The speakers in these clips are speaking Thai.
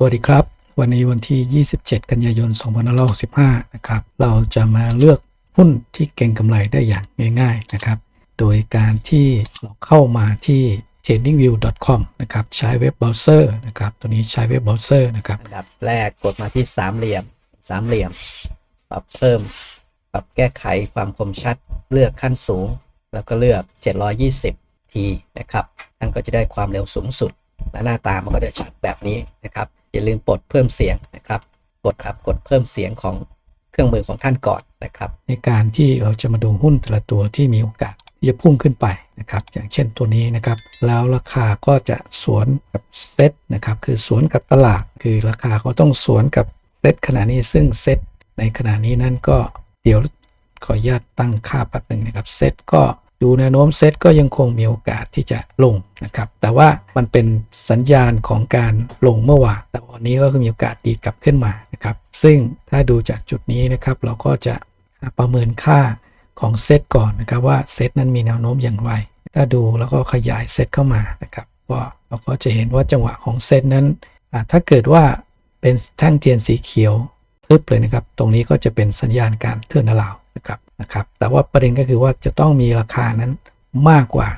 สวัสดีครับ วันนี้วันที่ 27 กันยายน 2565 นะครับ เราจะมาเลือกหุ้นที่เก่งกำไรได้อย่างง่าย ๆ นะครับ โดยการที่เราเข้ามาที่ tradingview.com นะครับ ใช้เว็บเบราว์เซอร์นะครับ ตัวนี้ใช้เว็บเบราว์เซอร์นะครับอันดับแรกกดมาที่สามเหลี่ยม สามเหลี่ยม ปรับเพิ่ม ปรับแก้ไขความคมชัด เลือกขั้นสูง แล้วก็เลือก 720ทีนะครับ ท่านก็จะได้ความเร็วสูงสุด และหน้าตามันก็จะชัดแบบนี้นะครับ อย่าลืมปลดเพิ่มเสียงนะครับกดครับกดเพิ่มเสียงของเครื่องมือของท่านก่อนนะครับ ในการที่เราจะมาดูหุ้นแต่ละตัวที่มีโอกาสที่จะพุ่งขึ้นไปนะครับ อย่างเช่นตัวนี้นะครับ แล้วราคาก็จะสวนกับเซตนะครับ คือสวนกับตลาด คือราคาก็ต้องสวนกับเซตขณะนี้ซึ่งเซตในขณะนี้นั่นก็เดี๋ยวขออนุญาตตั้งค่าแป๊บหนึ่งนะครับเซตก็ ดูแนวโน้มเซตก็ยังคงมีโอกาสที่จะลงนะครับ แต่ว่ามันเป็นสัญญาณของการลงเมื่อวานแต่วันนี้ก็มีโอกาสดีดกลับขึ้นมานะครับ ซึ่งถ้าดูจากจุดนี้นะครับ เราก็จะประเมินค่าของเซตก่อนนะครับว่าเซตนั้นมีแนวโน้มอย่างไร ถ้าดูแล้วก็ขยายเซตเข้ามานะครับก็เราก็จะเห็นว่าจังหวะของเซตนั้น ถ้าเกิดว่าเป็นแท่งเทียนสีเขียวทึบเลยนะครับ ตรงนี้ก็จะเป็นสัญญาณการเทือนลาวนะครับ นะครับ แต่ว่าประเด็นก็คือว่าจะต้องมีราคานั้นมากกว่า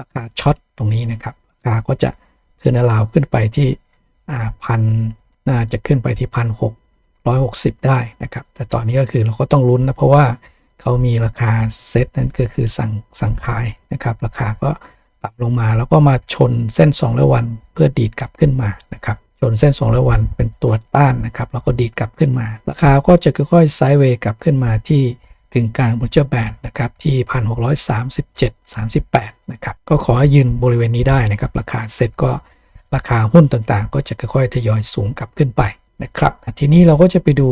ราคาช็อตตรงนี้นะครับ ราคาก็จะเทือนลาวขึ้นไปที่พันน่าจะขึ้นไปที่พันหกร้อยหกสิบได้นะครับ แต่ตอนนี้ก็คือเราก็ต้องลุ้นนะเพราะว่าเขามีราคาเซตนั่นก็คือสั่งสั่งขายนะครับ ราคาก็ต่ำลงมาแล้วก็มาชนเส้น2ร้อยวันเพื่อดีดกลับขึ้นมานะครับชนเส้น2ร้อยวันเป็นตัวต้านนะครับแล้วก็ดีดกลับขึ้นมา ราคาก็จะค่อยๆไซด์เวย์กลับขึ้นมาที่ กึ่งกลางบนเจ้าแบนนะครับที่ 1,637 38 นะครับ ก็ขอให้ยืนบริเวณนี้ได้นะครับ ราคาเซ็ตก็ราคาหุ้นต่างๆ ก็จะค่อยๆทยอยสูงกลับขึ้นไปนะครับทีนี้เราก็จะไปดู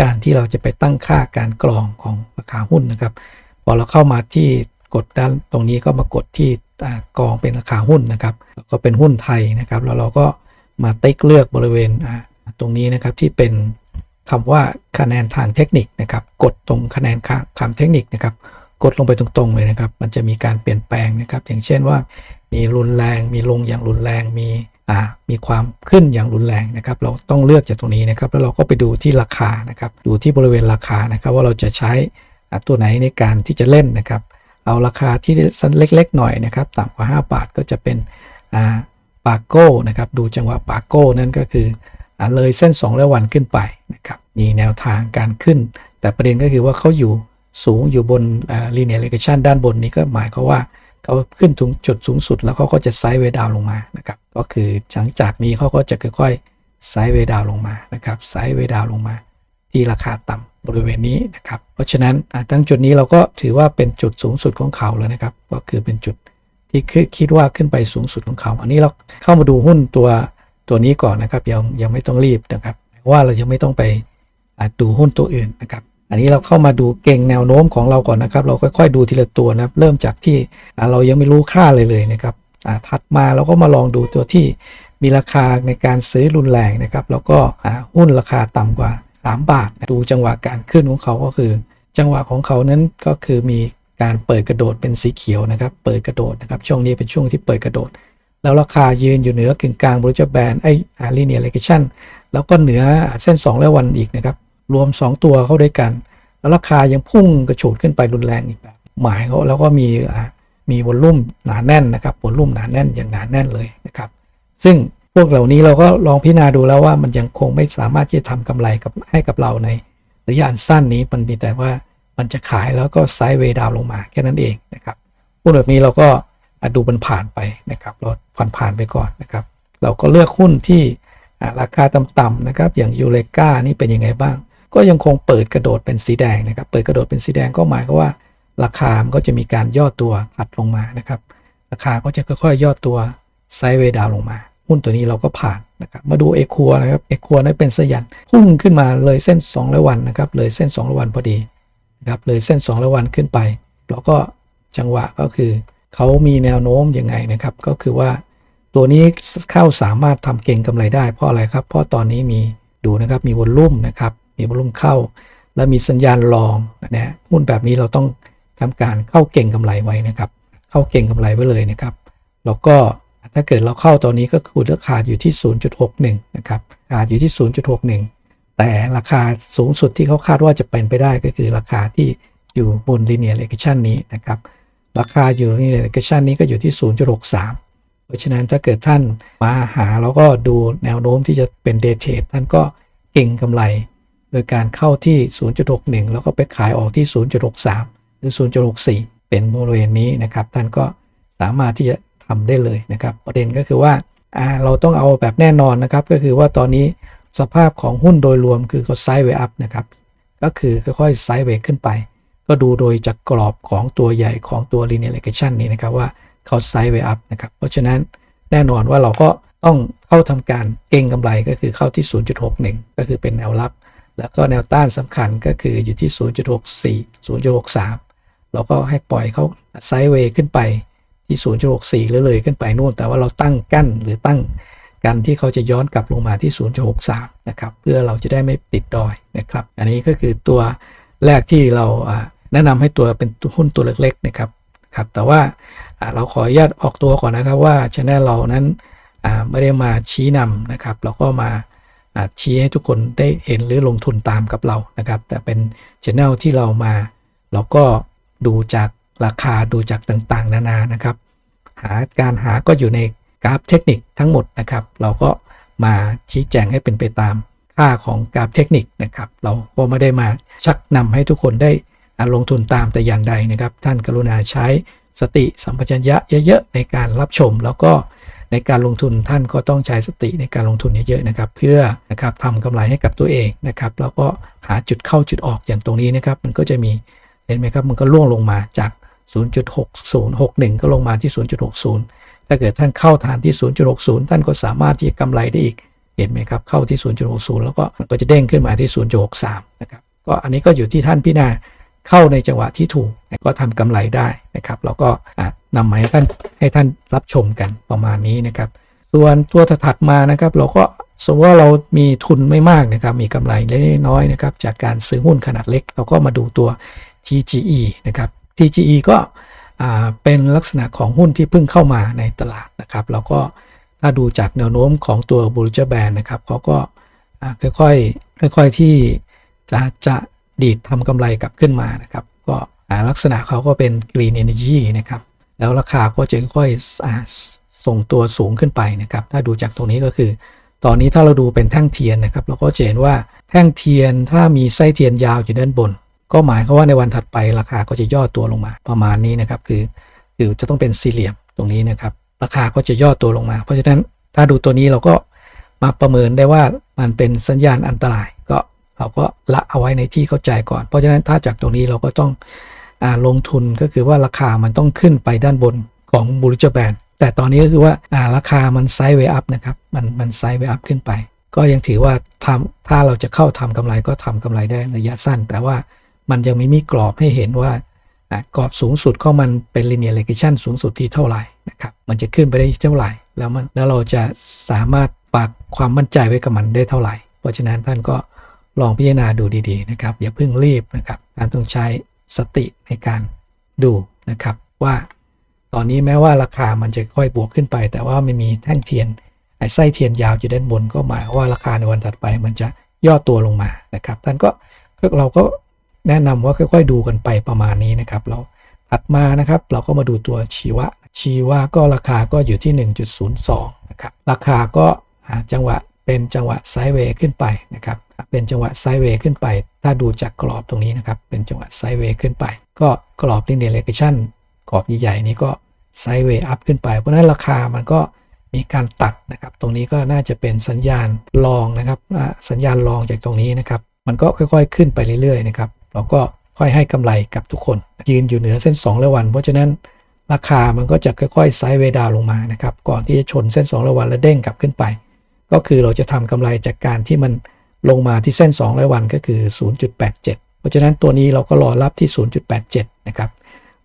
การที่เราจะไปตั้งค่าการกรองของราคาหุ้นนะครับพอเราเข้ามาที่กดด้านตรงนี้ก็มากดที่กองเป็นราคาหุ้นนะครับแล้วก็เป็นหุ้นไทยนะครับแล้วเราก็มาติ๊กเลือกบริเวณตรงนี้นะครับที่เป็น คำว่าคะแนนทางเทคนิคนะครับ กดตรงคะแนนค่าคำเทคนิคนะครับ กดลงไปตรงๆเลยนะครับ มันจะมีการเปลี่ยนแปลงนะครับ อย่างเช่นว่า มีรุนแรง มีลงอย่างรุนแรง มีอ่ามีความขึ้นอย่างรุนแรงนะครับ เราต้องเลือกจากตรงนี้นะครับ แล้วเราก็ไปดูที่ราคานะครับ ดูที่บริเวณราคานะครับ ว่าเราจะใช้อ่าตัวไหนในการที่จะเล่นนะครับ เอาราคาที่สั้นเล็ก ๆ หน่อยนะครับ ต่ำกว่า 5 บาทก็จะเป็นอ่าปาโก้นะครับ ดูจังหวะปาโก้นั่นก็คือ เลยเส้น2แล้ววันขึ้นไปนะครับมีแนวทางการขึ้น แต่ประเด็นก็คือว่าเขาอยู่สูงอยู่บน linear regression ด้านบนนี้ก็หมายความว่าเขาขึ้นถึงจุดสูงสุดแล้วเขาก็จะไซด์เวดาวลงมานะครับก็คือหลังจากนี้เขาก็จะค่อยๆไซด์เวดาวลงมานะครับไซด์เวดาวลงมา ที่ราคาต่ำบริเวณนี้นะครับเพราะฉะนั้นตั้งจุดนี้เราก็ถือว่าเป็นจุดสูงสุดของเขาแล้วนะครับก็คือเป็นจุดที่คิดว่าขึ้นไปสูงสุดของเขา อันนี้เราเข้ามาดูหุ้นตัว ตัวนี้ก่อนนะครับยังยังไม่ต้องรีบนะครับ ว่าเรายังไม่ต้องไปดูหุ้นตัวอื่นนะครับ อันนี้เราเข้ามาดูเก่งแนวโน้มของเราก่อนนะครับ เราค่อยๆดูทีละตัวนะครับ เริ่มจากที่เรายังไม่รู้ค่าเลยเลยนะครับถัดมาเราก็มาลองดูตัวที่มีราคาในการซื้อรุนแรงนะครับ แล้วก็หุ้นราคาต่ำกว่า 3 บาท ดูจังหวะการขึ้นของเขาก็คือ จังหวะของเขานั้นก็คือมีการเปิดกระโดดเป็นสีเขียวนะครับ เปิดกระโดดนะครับ ช่วงนี้เป็นช่วงที่เปิดกระโดด แล้วราคายืนอยู่เหนือกึ่งกลางบริจาแบนไออารีเนียเลกชันแล้วก็เหนือเส้น 2 และวันอีกนะครับ รวม 2 ตัวเข้าด้วยกัน แล้วราคายังพุ่งกระโฉดขึ้นไปรุนแรงอีกแบบหมายเขาแล้วก็มีมีวอลลุ่มหนาแน่นนะครับวอลลุ่มหนาแน่นอย่างหนาแน่นเลยนะครับซึ่งพวกเหล่านี้เราก็ลองพิจารณาดูแล้วว่ามันยังคงไม่สามารถที่จะทำกำไรกับให้กับเราในระยะอันสั้นนี้มันมีแต่ว่ามันจะขายแล้วก็ไซด์เวดาวลงมาแค่นั้นเองนะครับหุ้นแบบนี้เราก็ ดูมันผ่านไปนะครับเราผ่านผ่านไปก่อนนะครับ เราก็เลือกหุ้นที่ราคาต่ำๆนะครับ อย่างยูเลกานี่เป็นยังไงบ้าง ก็ยังคงเปิดกระโดดเป็นสีแดงนะครับ เปิดกระโดดเป็นสีแดงก็หมายความว่า ราคามันก็จะมีการย่อตัวถัดลงมานะครับ ราคาก็จะค่อยๆย่อตัวไซด์เวดาวลงมา หุ้นตัวนี้เราก็ผ่านนะครับ มาดูเอคัวนะครับเอคัวนั้นเป็นสยันพุ่งขึ้นมาเลยเส้น2ร้อยวันนะครับ เลยเส้น2ร้อยวันพอดีนะครับ เลยเส้น2ร้อยวันขึ้นไปแล้วก็จังหวะก็คือ เขามีแนวโน้มยังไงนะครับ ก็คือว่าตัวนี้เข้าสามารถทำเก่งกำไรได้เพราะอะไรครับ เพราะตอนนี้มีดูนะครับมีวอลลุ่มนะครับ มีวอลลุ่มเข้า แล้วมีสัญญาณรองนะหุ้นแบบนี้เราต้องทำการเข้าเก่งกำไรไว้นะครับ เข้าเก่งกำไรไว้เลยนะครับแล้วก็ถ้าเกิดเราเข้าตอนนี้ก็คือราคาอยู่ที่ 0.61 นะครับคาดอยู่ที่ 0.61 แต่ราคาสูงสุดที่เขาคาดว่าจะเป็นไปได้ก็คือราคาที่อยู่บน linear regression นี้นะครับ ราคาอยู่ linear regression นี้ก็อยู่ที่ 0.63 เพราะฉะนั้นถ้าเกิดท่านมาหาแล้วก็ดูแนวโน้มที่จะเป็น day trade ท่านก็เก่งกำไร โดยการเข้าที่ 0.61 แล้วก็ไปขายออกที่ 0.63 หรือ 0.64 เป็นบริเวณนี้นะครับ ท่านก็สามารถที่จะทำได้เลยนะครับ ประเด็นก็คือว่าเราต้องเอาแบบแน่นอนนะครับ ก็คือว่าตอนนี้สภาพของหุ้นโดยรวมคือเขาไซด์เวย์อัพนะครับ ก็คือค่อยๆไซด์เวขึ้นไป ก็ดูโดยจากกรอบของตัวใหญ่ของตัว linear regression นี้นะครับว่าเขาไซด์เวย์อัพนะครับ เพราะฉะนั้นแน่นอนว่าเราก็ต้องเข้าทำการเก็งกำไรก็คือเข้าที่ 0.61 ก็คือเป็นแนวรับ แล้วก็แนวต้านสำคัญก็คืออยู่ที่ 0.64 0.63 เราก็ให้ปล่อยเขาไซด์เวย์ขึ้นไปที่ 0.64 หรือเลยขึ้นไปนู่น แต่ว่าเราตั้งกั้นหรือตั้งกันที่เขาจะย้อนกลับลงมาที่ 0.63 นะครับ เพื่อเราจะได้ไม่ติดดอยนะครับ อันนี้ก็คือตัวแรกที่เรา แนะนำให้ตัวเป็นหุ้นตัวเล็กๆนะครับครับแต่ว่าเราขออนุญาตออกตัวก่อนนะครับว่าชแนลเรานั้นไม่ได้มาชี้นำนะครับ เราก็มาชี้ให้ทุกคนได้เห็นหรือลงทุนตามกับเรานะครับ แต่เป็นช anel ที่เรามา เราก็ดูจากราคาดูจากต่างๆ นานานะครับ หาการหาก็อยู่ในกราฟเทคนิคทั้งหมดนะครับ เราก็มาชี้แจงให้เป็นไปตามค่าของกราฟเทคนิคนะครับ เราก็ไม่ได้มาชักนำให้ทุกคนได้ อ่าลงทุนตามแต่อย่างใดนะครับ ท่านกรุณาใช้สติสัมปชัญญะเยอะๆในการรับชม แล้วก็ในการลงทุนท่านก็ต้องใช้สติในการลงทุนเยอะๆนะครับ เพื่อนะครับทำกำไรให้กับตัวเองนะครับ แล้วก็หาจุดเข้าจุดออกอย่างตรงนี้นะครับ มันก็จะมีเห็นไหมครับมันก็ล่วงลงมาจาก 0.6061 ก็ลงมาที่ 0.60 ถ้าเกิดท่านเข้าทานที่ 0.60 ท่านก็สามารถที่จะกำไรได้อีกเห็นไหมครับเข้าที่ 0.60 แล้วก็มันก็จะเด้งขึ้นมาที่ 0.63 นะครับก็อันนี้ก็อยู่ที่ท่านพิจารณา เข้าในจังหวะที่ถูกก็ทำกำไรได้นะครับแล้วก็นำมาให้ท่านให้ท่านรับชมกันประมาณนี้นะครับ ส่วนตัวถัดมานะครับ เราก็สมมติว่าเรามีทุนไม่มากนะครับ มีกำไรเล็กน้อยนะครับ จากการซื้อหุ้นขนาดเล็ก เราก็มาดูตัว TGE นะครับ TGE ก็เป็นลักษณะของหุ้นที่เพิ่งเข้ามาในตลาดนะครับแล้วก็ถ้าดูจากแนวโน้มของตัว b u l l i s h Band นะครับเขาก็ค่อยๆค่อยๆที่จะจะ ดีดทำกำไรกลับขึ้นมานะครับ ก็ลักษณะเขาก็เป็น Green Energy นะครับ แล้วราคาก็จะค่อยๆส่งตัวสูงขึ้นไปนะครับ ถ้าดูจากตรงนี้ก็คือ ตอนนี้ถ้าเราดูเป็นแท่งเทียนนะครับ เราก็จะเห็นว่าแท่งเทียนถ้ามีไส้เทียนยาวอยู่ด้านบน ก็หมายความว่าในวันถัดไปราคาก็จะย่อตัวลงมาประมาณนี้นะครับ คือคือจะต้องเป็นสี่เหลี่ยมตรงนี้นะครับ ราคาก็จะย่อตัวลงมา เพราะฉะนั้นถ้าดูตัวนี้เราก็มาประเมินได้ว่ามันเป็นสัญญาณอันตรายก็ เราก็ละเอาไว้ในที่เข้าใจก่อน เพราะฉะนั้นถ้าจากตรงนี้เราก็ต้องอลงทุนก็คือว่าราคามันต้องขึ้นไปด้านบนของบูริจแบนแต่ตอนนี้ก็คือว่าาราคามันไซด์เวย์อัพนะครับ มันมันไซด์เวย์อัพขึ้นไป ก็ยังถือว่าทำถ้าเราจะเข้าทำกำไรก็ทำกำไรได้ระยะสั้น แต่ว่ามันยังไม่มีกรอบให้เห็นว่ากรอบสูงสุดของมันเป็น linear regression สูงสุดที่เท่าไหร่นะครับ มันจะขึ้นไปได้เท่าไหร่ แล้วมันแล้วเราจะสามารถปากความมั่นใจไว้กับมันได้เท่าไหร่ เพราะฉะนั้นท่านก็ ลองพิจารณาดูดีๆนะครับ อย่าเพิ่งรีบนะครับท่านต้องใช้สติในการดูนะครับ ว่าตอนนี้แม้ว่าราคามันจะค่อยบวกขึ้นไป แต่ว่าไม่มีแท่งเทียนไอ้ไส้เทียนยาวอยู่ด้านบนก็หมายว่าราคาในวันถัดไปมันจะย่อตัวลงมานะครับท่านก็เราก็แนะนำว่าค่อยๆ ดูกันไปประมาณนี้นะครับ เราถัดมานะครับ เราก็มาดูตัวชีวะ ชีวะก็ราคาก็อยู่ที่ 1.02นะครับราคาก็จังหวะเป็นจังหวะไซด์เวย์ขึ้นไปนะครับ เป็นจังหวะไซด์เวย์ขึ้นไป ถ้าดูจากกรอบตรงนี้นะครับ เป็นจังหวะไซด์เวย์ขึ้นไป ก็กรอบ linear regression กรอบใหญ่ๆนี้ก็ไซด์เวย์อัพขึ้นไป เพราะนั้นราคามันก็มีการตัดนะครับ ตรงนี้ก็น่าจะเป็นสัญญาณรองนะครับ สัญญาณรองจากตรงนี้นะครับ มันก็ค่อยๆ ขึ้นไปเรื่อยๆนะครับ เราก็ค่อยให้กำไรกับทุกคน ยืนอยู่เหนือเส้น 2 ระวัน เพราะฉะนั้นราคามันก็จะค่อยๆไซด์เวดาวลงมานะครับ ก่อนที่จะชนเส้น 2 ระวันแล้วเด้งกลับขึ้นไป ก็คือเราจะทำกำไรจากการที่มัน ลงมาที่เส้น2ร้อยวันก็คือ 0.87 เพราะฉะนั้นตัวนี้เราก็รอรับที่ 0.87 นะครับ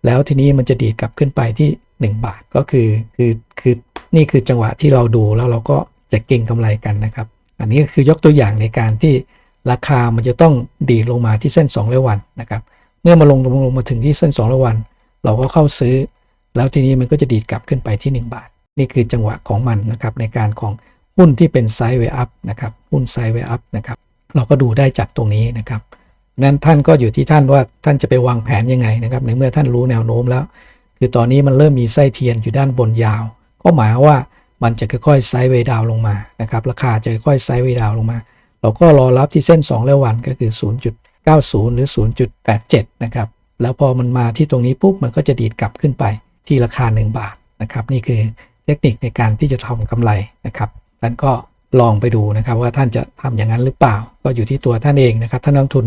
แล้วทีนี้มันจะดีดกลับขึ้นไปที่ 1 บาทก็คือคือคือนี่คือจังหวะที่เราดูแล้วเราก็จะเก็งกำไรกันนะครับ อันนี้ก็คือยกตัวอย่างในการที่ราคามันจะต้องดีดลงมาที่เส้น2ร้อยวันนะครับ เมื่อมาลงลงลงมาถึงที่เส้น2ร้อยวัน เราก็เข้าซื้อ แล้วทีนี้มันก็จะดีดกลับขึ้นไปที่ 1 บาท นี่คือจังหวะของมันนะครับในการของ หุ้นที่เป็นไซด์เวอัพนะครับหุ้นไซด์เวอัพนะครับเราก็ดูได้จากตรงนี้นะครับนั้นท่านก็อยู่ที่ท่านว่าท่านจะไปวางแผนยังไงนะครับในเมื่อท่านรู้แนวโน้มแล้ว คือตอนนี้มันเริ่มมีไส้เทียนอยู่ด้านบนยาว ก็หมายความว่ามันจะค่อยๆไซด์เวดาวลงมานะครับราคาจะค่อยๆไซด์เวดาวลงมา เราก็รอรับที่เส้น 2 แล้ววันก็คือ 0.90 หรือ 0.87 นะครับแล้วพอมันมาที่ตรงนี้ปุ๊บมันก็จะดีดกลับขึ้นไปที่ราคา 1 บาทนะครับนี่คือเทคนิคในการที่จะทำกำไรนะครับ ท่านก็ลองไปดูนะครับว่าท่านจะทำอย่างนั้นหรือเปล่า ก็อยู่ที่ตัวท่านเองนะครับท่านนักลงทุน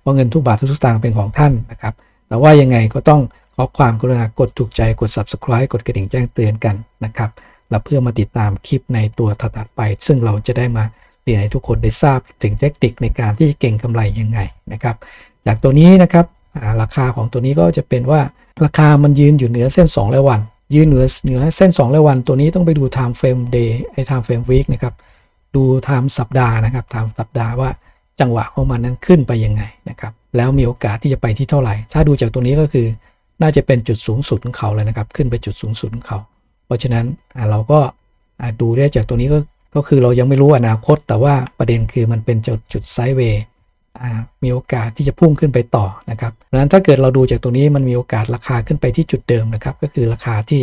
เพราะเงินทุกบาททุกสตางค์เป็นของท่านนะครับ แต่ว่ายังไงก็ต้องขอความกรุณากดถูกใจกด subscribe กดกระดิ่งแจ้งเตือนกันนะครับแล้เพื่อมาติดตามคลิปในตัวถัดไป ซึ่งเราจะได้มาเรียนให้ทุกคนได้ทราบถึงเทคนิคในการที่เก่งกำไรยังไงนะครับ จากตัวนี้นะครับราคาของตัวนี้ก็จะเป็นว่าราคามันยืนอยู่เหนือเส้น 2 และวัน ยืนเหนือเหนือเส้น2และวันตัวนี้ต้องไปดู time frame day ไอ้ time frame week นะครับ ดู time สัปดาห์นะครับ time สัปดาห์ว่าจังหวะของมันนั้นขึ้นไปยังไงนะครับ แล้วมีโอกาสที่จะไปที่เท่าไหร่ ถ้าดูจากตรงนี้ก็คือ น่าจะเป็นจุดสูงสุดของเขาเลยนะครับ ขึ้นไปจุดสูงสุดของเขา เพราะฉะนั้นเราก็ดูได้จากตัวนี้ก็ก็คือเรายังไม่รู้อนาคต แต่ว่าประเด็นคือมันเป็นจุดจุดไซด์เวย์ มีโอกาสที่จะพุ่งขึ้นไปต่อนะครับเพราะฉะนั้นถ้าเกิดเราดูจากตัวนี้มันมีโอกาสราคาขึ้นไปที่จุดเดิมนะครับ ก็คือราคาที่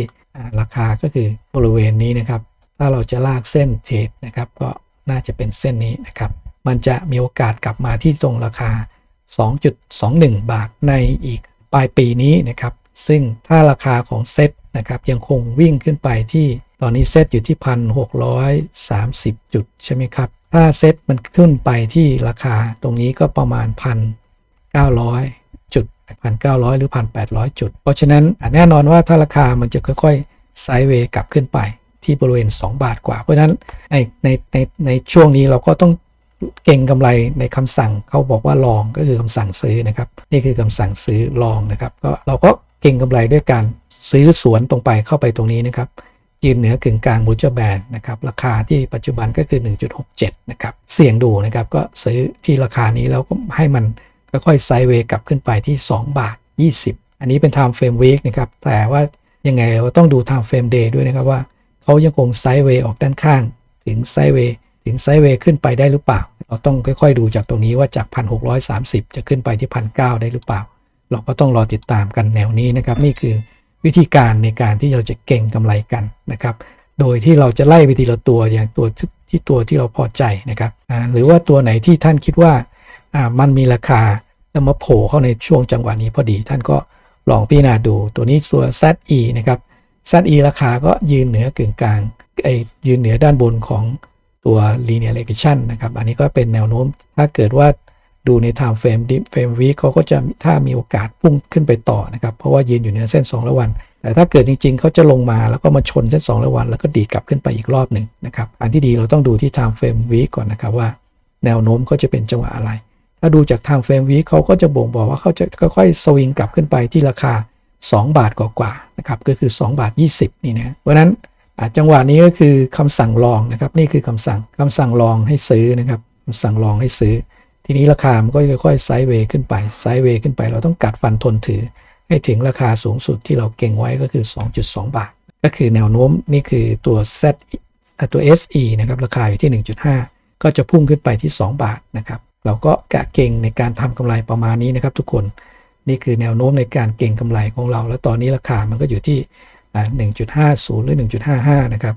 ราคาก็คือบริเวณนี้นะครับ ถ้าเราจะลากเส้นเทรดนะครับ ก็น่าจะเป็นเส้นนี้นะครับ มันจะมีโอกาสกลับมาที่ตรงราคา 2.21 บาทในอีกปลายปีนี้นะครับ ซึ่งถ้าราคาของเซ็ต นะครับยังคงวิ่งขึ้นไปที่ตอนนี้เซ็ตอยู่ที่ 1,630 จุดใช่ไหมครับ ถ้าเซ็ตมันขึ้นไปที่ราคาตรงนี้ก็ประมาณ 1,900 จุด 1,900 หรือ 1,800 จุด เพราะฉะนั้นแน่นอนว่าถ้าราคามันจะค่อยๆไซด์เวย์กลับขึ้นไปที่บริเวณ 2 บาทกว่า เพราะฉะนั้นในในในในช่วงนี้เราก็ต้องเก่งกำไรในคำสั่งเขาบอกว่าลองก็คือคำสั่งซื้อนะครับ นี่คือคำสั่งซื้อลองนะครับ ก็เราก็เก่งกำไรด้วยการ ซื้อสวนตรงไปเข้าไปตรงนี้นะครับยืนเหนือกึ่งกลางบูจแบนนะครับราคาที่ปัจจุบันก็คือ 1.67 นะครับ เสี่ยงดูนะครับ ก็ซื้อที่ราคานี้แล้วก็ให้มันค่อยๆไซด์เวย์กลับขึ้นไปที่ 2 บาท 20 อันนี้เป็น time frame week นะครับ แต่ว่ายังไงเราต้องดู time frame day ด้วยนะครับว่าเขายังคงไซด์เวย์ออกด้านข้าง ถึงไซด์เวย์ถึงไซด์เวย์ขึ้นไปได้หรือเปล่า เราต้องค่อยๆ ดูจากตรงนี้ว่าจาก 1,630 จะขึ้นไปที่ 1,900 ได้หรือเปล่า เราก็ต้องรอติดตามกันแนวนี้นะครับนี่คือ วิธีการในการที่เราจะเก่งกำไรกันนะครับ โดยที่เราจะไล่ไปทีละตัวอย่างตัวที่ตัวที่เราพอใจนะครับหรือว่าตัวไหนที่ท่านคิดว่าอ่ามันมีราคาแล้วมาโผล่เข้าในช่วงจังหวะนี้พอดี ท่านก็ลองพิจารณาดูตัวนี้ตัว ZE นะครับ ZE ราคาก็ยืนเหนือกึ่งกลางไอ้ยืนเหนือด้านบนของตัว linear regression นะครับ อันนี้ก็เป็นแนวโน้มถ้าเกิดว่า ดูใน time frame dip frame week เขาก็จะถ้ามีโอกาสพุ่งขึ้นไปต่อนะครับ เพราะว่ายืนอยู่เหนือเส้น2แล้ววัน แต่ถ้าเกิดจริง ๆ เขาจะลงมาแล้วก็มาชนเส้น2แล้ววัน แล้วก็ดีดกลับขึ้นไปอีกรอบหนึ่งนะครับอันที่ดีเราต้องดูที่ time frame week ก่อนนะครับว่า แนวโน้มเขาจะเป็นจังหวะอะไร ถ้าดูจาก time frame week เขาก็จะบ่งบอกว่าเขาจะค่อยๆสวิงกลับขึ้นไปที่ราคา 2 บาทกว่าๆนะครับก็คือ 2 บาท 20 นี่นะเพราะนั้นจังหวะนี้ก็คือคำสั่งลองนะครับนี่คือคำสั่งคำสั่งลองให้ซื้อนะครับคำสั่งลองให้ซื้อ ทีนี้ราคามันก็ค่อยๆไซด์เวย์ขึ้นไปไซด์เวย์ขึ้นไป เราต้องกัดฟันทนถือ ให้ถึงราคาสูงสุดที่เราเก่งไว้ก็คือ 2.2 บาท ก็คือแนวโน้มนี่คือตัว Z อะตัว SE นะครับราคาอยู่ที่ 1.5 ก็จะพุ่งขึ้นไปที่ 2 บาทนะครับเราก็กะเก่งในการทำกำไรประมาณนี้นะครับ ทุกคนนี่คือแนวโน้มในการเก่งกำไรของเรา แล้วตอนนี้ราคามันก็อยู่ที่ 1.50 หรือ 1.55 นะครับ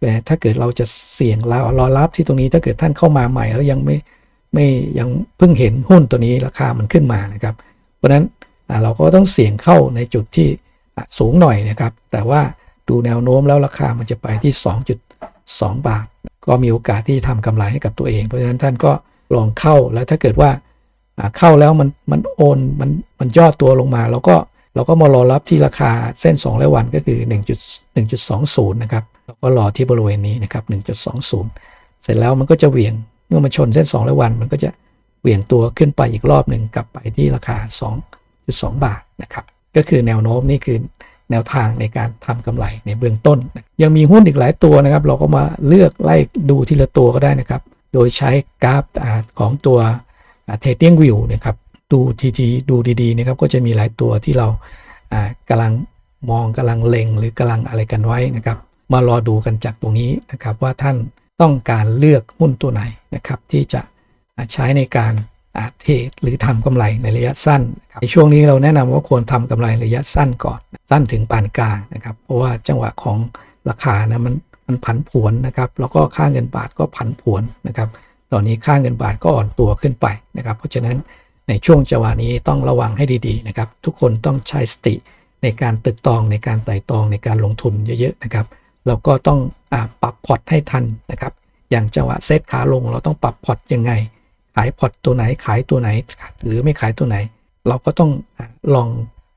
แต่ถ้าเกิดเราจะเสี่ยงรอรอรับที่ตรงนี้ถ้าเกิดท่านเข้ามาใหม่แล้วยังไม่ ไม่ยังเพิ่งเห็นหุ้นตัวนี้ราคามันขึ้นมานะครับ เพราะฉะนั้นเราก็ต้องเสี่ยงเข้าในจุดที่สูงหน่อยนะครับ แต่ว่าดูแนวโน้มแล้วราคามันจะไปที่ 2.2 บาท ก็มีโอกาสที่ทำกำไรให้กับตัวเอง เพราะฉะนั้นท่านก็ลองเข้าแล้วถ้าเกิดว่าเข้าแล้วมันมันโอนมันมันย่อตัวลงมาเราก็เราก็มารอรับที่ราคาเส้น2และวันก็คือ 1.1.20 นะครับเราก็รอที่บริเวณนี้นะครับ 1.20 เสร็จแล้วมันก็จะเหวี่ยง เมื่อมันชนเส้น2และวัน มันก็จะเหวี่ยงตัวขึ้นไปอีกรอบหนึ่งกลับไปที่ราคา 2.2 บาทนะครับก็คือแนวโน้มนี่คือแนวทางในการทำกำไรในเบื้องต้น ยังมีหุ้นอีกหลายตัวนะครับ เราก็มาเลือกไล่ดูทีละตัวก็ได้นะครับ โดยใช้กราฟของตัวเทรดดิ้งวิวนะครับดูทีๆดูดีๆนะครับก็จะมีหลายตัวที่เราอ่ากำลังมองกำลังเล็ง หรือกำลังอะไรกันไว้นะครับ มารอดูกันจากตรงนี้นะครับว่าท่าน ต้องการเลือกหุ้นตัวไหนนะครับที่จะใช้ในการอาเทรดหรือทำกำไรในระยะสั้น ในช่วงนี้เราแนะนำว่าควรทำกำไรระยะสั้นก่อน สั้นถึงปานกลางนะครับ เพราะว่าจังหวะของราคานะมันมันผันผวนนะครับ แล้วก็ค่าเงินบาทก็ผันผวนนะครับ ตอนนี้ค่าเงินบาทก็อ่อนตัวขึ้นไปนะครับ เพราะฉะนั้นในช่วงจังหวะนี้ต้องระวังให้ดีๆนะครับ ทุกคนต้องใช้สติในการตึกตองในการไต่ตองในการลงทุนเยอะๆนะครับ เราก็ต้องอปรับพอร์ตให้ทันนะครับ อย่างจังหวะเซตขาลงเราต้องปรับพอร์ตยังไง ขายพอร์ตตัวไหนขายตัวไหน หรือไม่ขายตัวไหน เราก็ต้องอลอง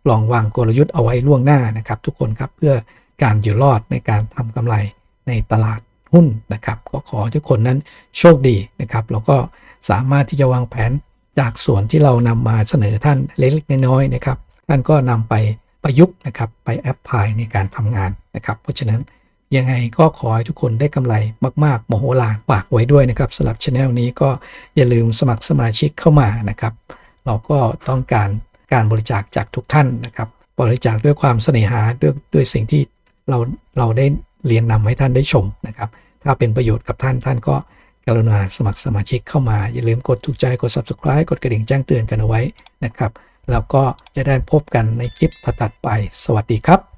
ลองวางกลยุทธ์เอาไว้ล่วงหน้านะครับ ทุกคนครับเพื่อการอยู่รอดในการทำกำไรในตลาดหุ้นนะครับ ก็ขอทุกคนนั้นโชคดีนะครับแล้วก็สามารถที่จะวางแผนจากส่วนที่เรานำมาเสนอท่านเล็กๆน้อยๆนะครับ ท่านก็นำไปประยุกต์นะครับไปแอพพลายในการทำงานนะครับ เพราะฉะนั้น ยังไงก็ขอให้ทุกคนได้กำไรมากๆมโหฬารฝากไว้ด้วยนะครับสำหรับช anel นี้ก็อย่าลืมสมัครสมาชิกเข้ามานะครับ เราก็ต้องการการบริจาคจากทุกท่านนะครับ บริจาคด้วยความเสน่หาด้วยด้วยสิ่งที่เราเราได้เรียนนำให้ท่านได้ชมนะครับ ถ้าเป็นประโยชน์กับท่านท่านก็กรุณาสมัครสมาชิกเข้ามา อย่าลืมกดถูกใจกด subscribe กดกระดิ่งแจ้งเตือนกันเอาไว้นะครับ แล้วก็จะได้พบกันในคลิปถัดไป สวัสดีครับ